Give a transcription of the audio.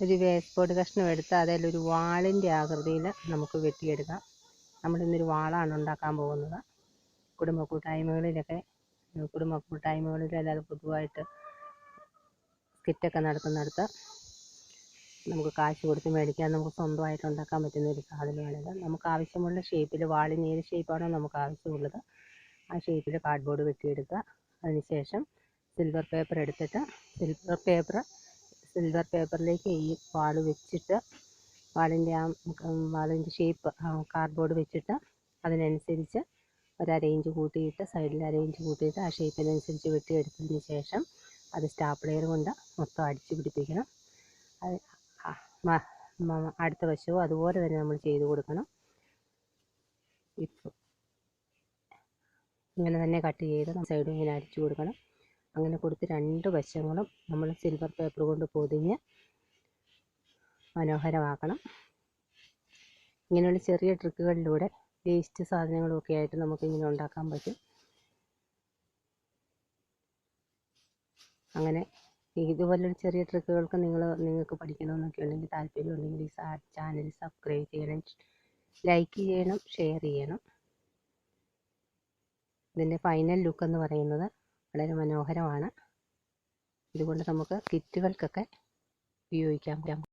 ഒരു waste board കഷ്ണം എടുത്ത് അതിലൊരു വാളിന്റെ ആകൃതിയിൽ നമുക്ക് വെട്ടിയെടുക്കാം. നമ്മളിന്നൊരു വാളാണ് ഉണ്ടാക്കാൻ പോകുന്നത്. കുടുംബ കൂട്ടായ്മകളിലൊക്കെ കുടുംബ കൂട്ടായ്മകളിൽ അല്ലാതെ പൊതുവായിട്ട് കിറ്റൊക്കെ നടക്കുന്നിടത്ത് നമുക്ക് കാശ് കൊടുത്ത് മേടിക്കാൻ നമുക്ക് സ്വന്തമായിട്ട് ഉണ്ടാക്കാൻ പറ്റുന്ന ഒരു സാധനമാണിത്. നമുക്ക് ആവശ്യമുള്ള ഷേപ്പിൽ വാളിന് ഏത് ഷേപ്പാണോ നമുക്ക് ആവശ്യമുള്ളത് ആ ഷേപ്പിൽ കാർഡ്ബോർഡ് വെട്ടിയെടുക്കുക. അതിനുശേഷം സിൽവർ പേപ്പർ എടുത്തിട്ട് സിൽവർ പേപ്പർ സിൽവർ പേപ്പറിലേക്ക് ഈ വാൾ വെച്ചിട്ട് വാളിന്റെ ആ വാളിന്റെ ഷേപ്പ് കാർഡ്ബോർഡ് വെച്ചിട്ട് അതിനനുസരിച്ച് ഒരു അരയിഞ്ച് കൂട്ടിയിട്ട് സൈഡിൽ അരയിഞ്ച് കൂട്ടിയിട്ട് ആ ഷേപ്പിനനുസരിച്ച് വെട്ടിയെടുത്തതിന് ശേഷം അത് സ്റ്റാപ്ലെയർ കൊണ്ട് മൊത്തം അടിച്ചു പിടിപ്പിക്കണം. അത് അടുത്ത വശവും അതുപോലെ തന്നെ നമ്മൾ ചെയ്ത് കൊടുക്കണം. ഇങ്ങനെ തന്നെ കട്ട് ചെയ്ത് സൈഡും ഇങ്ങനെ അടിച്ചു കൊടുക്കണം. അങ്ങനെ കൊടുത്ത് രണ്ട് വശങ്ങളും നമ്മൾ സിൽവർ പേപ്പർ കൊണ്ട് പൊതിഞ്ഞ് മനോഹരമാക്കണം. ഇങ്ങനെയുള്ള ചെറിയ ട്രിക്കുകളിലൂടെ വേസ്റ്റ് സാധനങ്ങളൊക്കെ ആയിട്ട് നമുക്ക് ഇങ്ങനെ ഉണ്ടാക്കാൻ പറ്റും. അങ്ങനെ ഇതുപോലൊരു ചെറിയ ട്രിക്കുകൾക്ക് നിങ്ങൾ നിങ്ങൾക്ക് പഠിക്കണമെന്നൊക്കെ ഉണ്ടെങ്കിൽ താല്പര്യം ഉണ്ടെങ്കിൽ ഈ ചാനൽ സബ്സ്ക്രൈബ് ചെയ്യണം ലൈക്ക് ചെയ്യണം ഷെയർ ചെയ്യണം. ഇതിന്റെ ഫൈനൽ ലുക്ക് എന്ന് പറയുന്നത് വളരെ മനോഹരമാണ്. ഇതുകൊണ്ട് നമുക്ക് കിറ്റുകൾക്കൊക്കെ ഉപയോഗിക്കാം.